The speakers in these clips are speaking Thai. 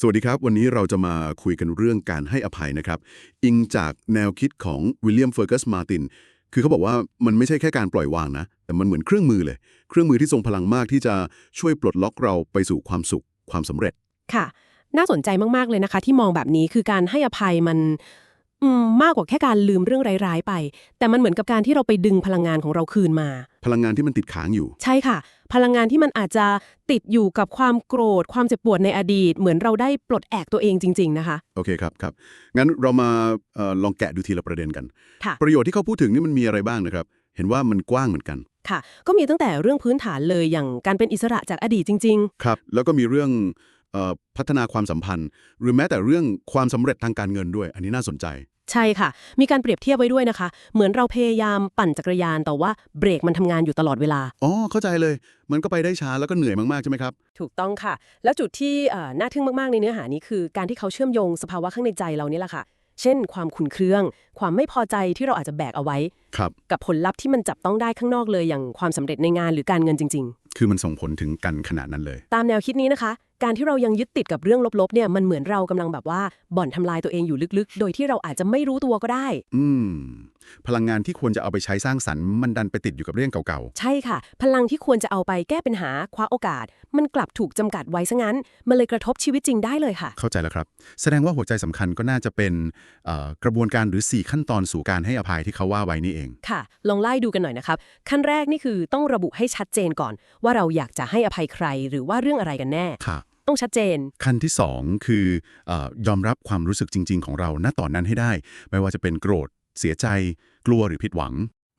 สวัสดีครับ วันนี้เราจะมาคุยกันเรื่องการให้อภัยนะครับ อิงจากแนวคิดของวิลเลียมเฟอร์กัสมาตินคือเขาบอกว่ามันไม่ใช่แค่การปล่อยวางนะ แต่มันเหมือนเครื่องมือเลย เครื่องมือที่ทรงพลังมากที่จะช่วยปลดล็อกเราไปสู่ความสุขความสำเร็จค่ะ น่าสนใจมากๆเลยนะคะ ที่มองแบบนี้คือการให้อภัยมัน อืมมากกว่าแค่การลืมเรื่องร้ายๆไป แต่มันเหมือนกับการที่เราไปดึงพลังงานของเราคืนมา พลังงานที่มันติดค้างอยู่ ใช่ค่ะ พลังงานที่มันอาจจะติดอยู่กับความโกรธ ความเจ็บปวดในอดีต เหมือนเราได้ปลดแอกตัวเองจริง ๆ นะคะ โอเคครับครับงั้นเรามาเออลองแกะดูทีละประเด็นกัน ค่ะ ประโยชน์ที่เขาพูดถึงนี่มันมีอะไรบ้างนะครับ เห็นว่ามันกว้างเหมือนกันค่ะ ก็มีตั้งแต่เรื่องพื้นฐานเลยอย่างการเป็นอิสระจากอดีตจริง ครับ แล้วก็มีเรื่องเออ พัฒนาความสัมพันธ์ หรือแม้แต่เรื่องความสำเร็จทางการเงินด้วย อันนี้น่าสนใจๆใช่ค่ะ มีการเปรียบเทียบไว้ด้วยนะคะ เหมือนเราพยายามปั่นจักรยานแต่ว่าเบรกมันทำงานอยู่ตลอดเวลา อ๋อ เข้าใจเลย มันก็ไปได้ช้าแล้วก็เหนื่อยมากๆใช่ไหมครับ ถูกต้องค่ะ แล้วจุดที่เอ่อน่าทึ่งมากๆในเนื้อหานี้คือ การที่เขาเชื่อมโยงสภาวะข้างในใจเรานี่แหละค่ะเช่น ความขุ่นเคือง ความไม่พอใจที่เราอาจจะแบกเอาไว้ครับกับผลลัพธ์ที่มันจับต้องได้ข้างนอกเลย อย่างความสำเร็จในงานหรือการเงินจริงคือมันส่งผลถึงกันขนาดนั้นเลยๆตามแนวคิดนี้นะคะ การที่เรายังยึดติดกับเรื่องลบๆเนี่ยมันเหมือนเรากำลังแบบว่าบ่อนทำลายตัวเองอยู่ลึกๆ โดยที่เราอาจจะไม่รู้ตัวก็ได้ อืม พลังงานที่ควรจะเอาไปใช้สร้างสรรค์มันดันไปติดอยู่กับเรื่องเก่าใช่ค่ะ พลังที่ควรจะเอาไปแก้ปัญหาคว้าโอกาส มันกลับถูกจำกัดไว้ซะงั้น มันเลยกระทบชีวิตจริงได้เลยค่ะๆเข้าใจแล้วครับ แสดงว่าหัวใจสำคัญก็น่าจะเป็นเอ่อกระบวนการหรือ 4 ขั้นตอนสู่การให้อภัยที่เขาว่าไว้นี่เอง ค่ะ ลองไล่ดูกันหน่อยนะครับขั้นแรกนี่คือต้องระบุให้ชัดเจนก่อน ว่าเราอยากจะให้อภัยใครหรือว่าเรื่องอะไรกันแน่ค่ะ ต้องชัดเจน ขั้นที่ 2 คือเออยอมรับความรู้สึกจริง ๆ ของเราณตอนนั้นให้ได้ ไม่ว่าจะเป็นโกรธ เสียใจ กลัวหรือผิดหวัง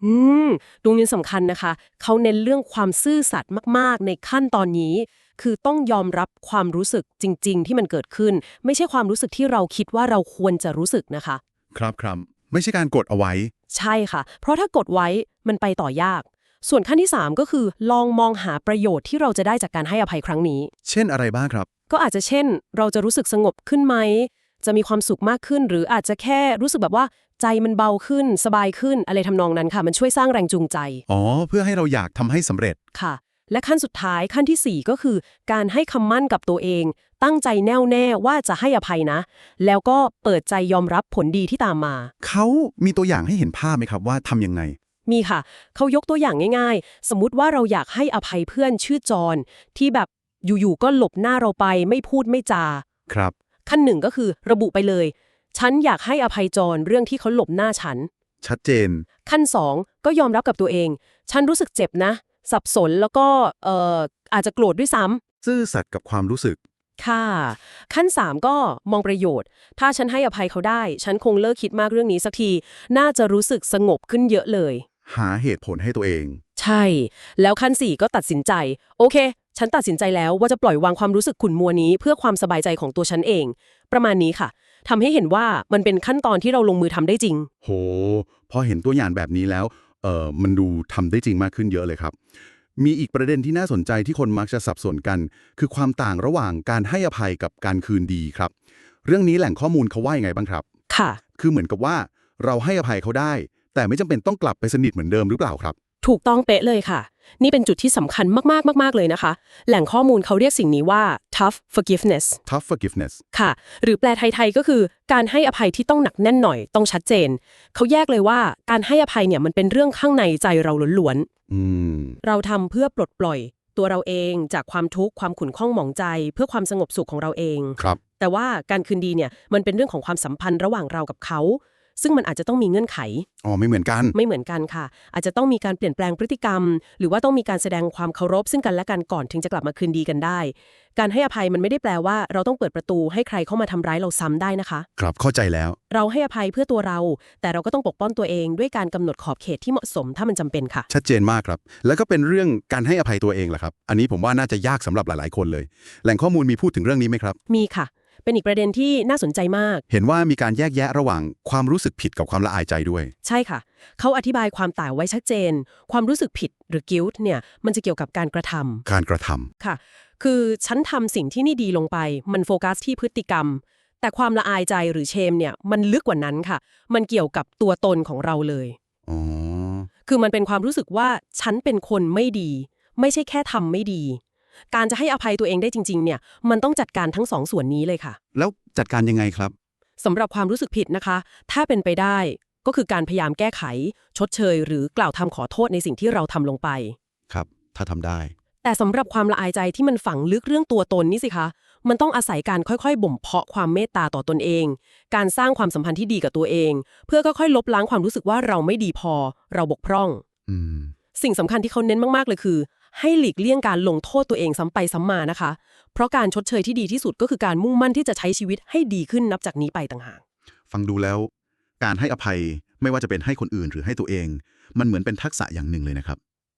อืมตรงนี้สำคัญนะคะ เขาเน้นเรื่องความซื่อสัตย์มาก ๆ ในขั้นตอนนี้ คือต้องยอมรับความรู้สึกจริง ๆ ที่มันเกิดขึ้น ไม่ใช่ความรู้สึกที่เราคิดว่าเราควรจะรู้สึกนะคะ ครับครับไม่ใช่การกดเอาไว้ ใช่ค่ะ เพราะถ้ากดไว้มันไปต่อยาก ส่วนขั้นที่ 3 ก็คือ ลองมองหาประโยชน์ที่เราจะได้จากการให้อภัยครั้งนี้ เช่นอะไรบ้างครับ ก็อาจจะเช่น เราจะรู้สึกสงบขึ้นไหม จะมีความสุขมากขึ้น หรืออาจจะแค่รู้สึกแบบว่าใจมันเบาขึ้น สบายขึ้นอะไรทำนองนั้นค่ะ มันช่วยสร้างแรงจูงใจ อ๋อ เพื่อให้เราอยากทำให้สำเร็จค่ะ และขั้นสุดท้ายขั้นทีสี่ 4 ก็คือ การให้คำมั่นกับตัวเอง ตั้งใจแน่วแน่ว่าจะให้อภัยนะ แล้วก็เปิดใจยอมรับผลดีที่ตามมา เขามีตัวอย่างให้เห็นภาพไหมครับว่าทำยังไง มีค่ะ เขายกตัวอย่างง่าย ๆ สมมุติว่าเราอยากให้อภัยเพื่อนชื่อจอนที่แบบอยู่ๆก็หลบหน้าเราไปไม่พูดไม่จา ครับ ขั้นหนึ่งก็คือระบุไปเลย ฉันอยากให้อภัยจรเรื่องที่เขาหลบหน้าฉัน ชัดเจน ขั้นสองก็ยอมรับกับตัวเอง ฉันรู้สึกเจ็บนะ สับสนแล้วก็เอ่ออาจจะโกรธด้วยซ้ำ ซื่อสัตย์กับความรู้สึก ค่ะ ขั้น 3 ก็มองประโยชน์ ถ้าฉันให้อภัยเขาได้ ฉันคงเลิกคิดมากเรื่องนี้สักที น่าจะรู้สึกสงบขึ้นเยอะเลย หาเหตุผลให้ตัวเอง ใช่ แล้วขั้น4ก็ตัดสินใจ โอเค ฉันตัดสินใจแล้วว่าจะปล่อยวางความรู้สึกขุ่นมัวนี้เพื่อความสบายใจของตัวฉันเอง ประมาณนี้ค่ะทำให้เห็นว่ามันเป็นขั้นตอนที่เราลงมือทำได้จริง โห พอเห็นตัวอย่างแบบนี้แล้ว เออมันดูทำได้จริงมากขึ้นเยอะเลยครับ มีอีกประเด็นที่น่าสนใจที่คนมักจะสับสนกัน คือความต่างระหว่างการให้อภัยกับการคืนดีครับ เรื่องนี้แหล่งข้อมูลเขาว่ายังไงบ้างครับ ค่ะ คือเหมือนกับว่าเราให้อภัยเขาได้ แต่ไม่จำเป็นต้องกลับไปสนิทเหมือนเดิมหรือเปล่าครับ ถูกต้องเป๊ะเลยค่ะ นี่เป็นจุดที่สำคัญมากๆมาก ๆ เลยนะคะ แหล่งข้อมูลเขาเรียกสิ่งนี้ว่า tough forgiveness tough forgiveness ค่ะ หรือแปลไทยๆก็คือ การให้อภัยที่ต้องหนักแน่นหน่อยต้องชัดเจน เขาแยกเลยว่าการให้อภัยเนี่ยมันเป็นเรื่องข้างในใจเราล้วนอืมๆเราทำเพื่อปลดปล่อยตัวเราเองจากความทุกข์ความขุ่นข้องหมองใจ เพื่อความสงบสุขของเราเองครับแต่ว่าการคืนดีเนี่ยมันเป็นเรื่องของความสัมพันธ์ระหว่างเรากับเขา ซึ่งมันอาจจะต้องมีเงื่อนไข อ๋อไม่เหมือนกัน ไม่เหมือนกันค่ะ อาจจะต้องมีการเปลี่ยนแปลงพฤติกรรม หรือว่าต้องมีการแสดงความเคารพ ซึ่งกันและกันก่อนถึงจะกลับมาคืนดีกันได้ การให้อภัยมันไม่ได้แปลว่า เราต้องเปิดประตูให้ใครเข้ามาทำร้ายเราซ้ำได้นะคะ ครับเข้าใจแล้ว เราให้อภัยเพื่อตัวเรา แต่เราก็ต้องปกป้องตัวเองด้วยการกำหนดขอบเขตที่เหมาะสมถ้ามันจำเป็นค่ะ ชัดเจนมากครับ แล้วก็เป็นเรื่องการให้อภัยตัวเองแหละครับ อันนี้ผมว่าน่าจะยากสำหรับหลาย ๆ คนเลย แหล่งข้อมูลมีพูดถึงเรื่องนี้ไหมครับ มีค่ะ เป็นอีกประเด็นที่น่าสนใจมาก เห็นว่ามีการแยกแยะระหว่างความรู้สึกผิดกับความละอายใจด้วย ใช่ค่ะ เขาอธิบายความต่างไว้ชัดเจน ความรู้สึกผิดหรือ guilt เนี่ยมันจะเกี่ยวกับการกระทำการกระทำค่ะ คือฉันทำสิ่งที่ไม่ดีลงไป มันโฟกัสที่พฤติกรรม แต่ความละอายใจหรือเชมเนี่ยมันลึกกว่านั้นค่ะ มันเกี่ยวกับตัวตนของเราเลย อ๋อ คือมันเป็นความรู้สึกว่าฉันเป็นคนไม่ดี ไม่ใช่แค่ทำไม่ดี การจะให้อภัยตัวเองได้จริง ๆ เนี่ย มันต้องจัดการทั้งสองส่วนนี้เลยค่ะ แล้วจัดการยังไงครับ สำหรับความรู้สึกผิดนะคะ ถ้าเป็นไปได้ก็คือการพยายามแก้ไข ชดเชย หรือกล่าวทำขอโทษในสิ่งที่เราทำลงไป ครับ ถ้าทำได้ แต่สำหรับความละอายใจที่มันฝังลึกเรื่องตัวตนนี่สิคะ มันต้องอาศัยการค่อยๆ บ่มเพาะความเมตตาต่อตนเอง การสร้างความสัมพันธ์ที่ดีกับตัวเอง เพื่อค่อยๆลบล้างความรู้สึกว่าเราไม่ดีพอ เราบกพร่อง อืม สิ่งสำคัญที่เขาเน้นมากๆเลยคือ ให้หลีกเลี่ยงการลงโทษตัวเองซ้ำไปซ้ำมานะคะ เพราะการชดเชยที่ดีที่สุดก็คือการมุ่งมั่นที่จะใช้ชีวิตให้ดีขึ้นนับจากนี้ไปต่างหาก ฟังดูแล้ว การให้อภัยไม่ว่าจะเป็นให้คนอื่นหรือให้ตัวเอง มันเหมือนเป็นทักษะอย่างหนึ่งเลยนะครับ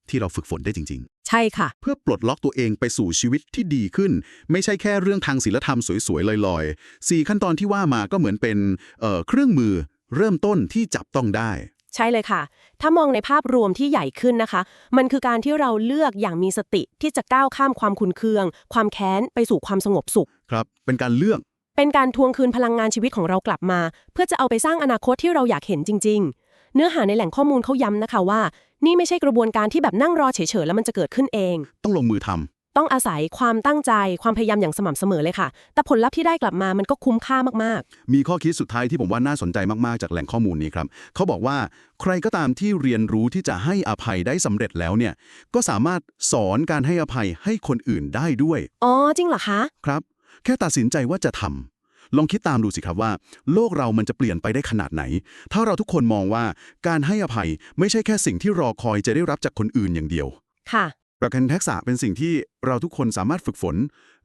ที่เราฝึกฝนได้จริงใช่ค่ะๆเพื่อปลดล็อกตัวเองไปสู่ชีวิตที่ดีขึ้น ไม่ใช่แค่เรื่องทางศีลธรรมสวยๆลอยๆสี่ขั้นตอนที่ว่ามาก็เหมือนเป็นเอ่อเครื่องมือเริ่มต้นที่จับต้องได้ ใช่เลยค่ะ ถ้ามองในภาพรวมที่ใหญ่ขึ้นนะคะ มันคือการที่เราเลือกอย่างมีสติที่จะก้าวข้ามความขุนเคือง ความแค้นไปสู่ความสงบสุข ครับ เป็นการเลือก เป็นการทวงคืนพลังงานชีวิตของเรากลับมา เพื่อจะเอาไปสร้างอนาคตที่เราอยากเห็นจริง ๆ เนื้อหาในแหล่งข้อมูลเขาย้ำนะคะว่า นี่ไม่ใช่กระบวนการที่แบบนั่งรอเฉยๆแล้วมันจะเกิดขึ้นเอง ต้องลงมือทำ ต้องอาศัยความตั้งใจความพยายามอย่างสม่ำเสมอเลยค่ะ แต่ผลลัพธ์ที่ได้กลับมามันก็คุ้มค่ามากมีข้อคิดสุดท้ายที่ผมว่าน่าสนใจมากๆ จากแหล่งข้อมูลนี้ครับ เขาบอกว่าใครก็ตามที่เรียนรู้ที่จะให้อภัยได้สำเร็จแล้วเนี่ย ก็สามารถสอนการให้อภัยให้คนอื่นได้ด้วยๆอ๋อ จริงเหรอคะ ครับ แค่ตัดสินใจว่าจะทำลองคิดตามดูสิครับว่า โลกเรามันจะเปลี่ยนไปได้ขนาดไหน ถ้าเราทุกคนมองว่าการให้อภัยไม่ใช่แค่สิ่งที่รอคอยจะได้รับจากคนอื่นอย่างเดียว ค่ะ ประกันทักษะเป็นสิ่งที่เราทุกคนสามารถฝึกฝน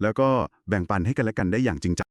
แล้วก็แบ่งปันให้กันและกันได้อย่างจริงจัง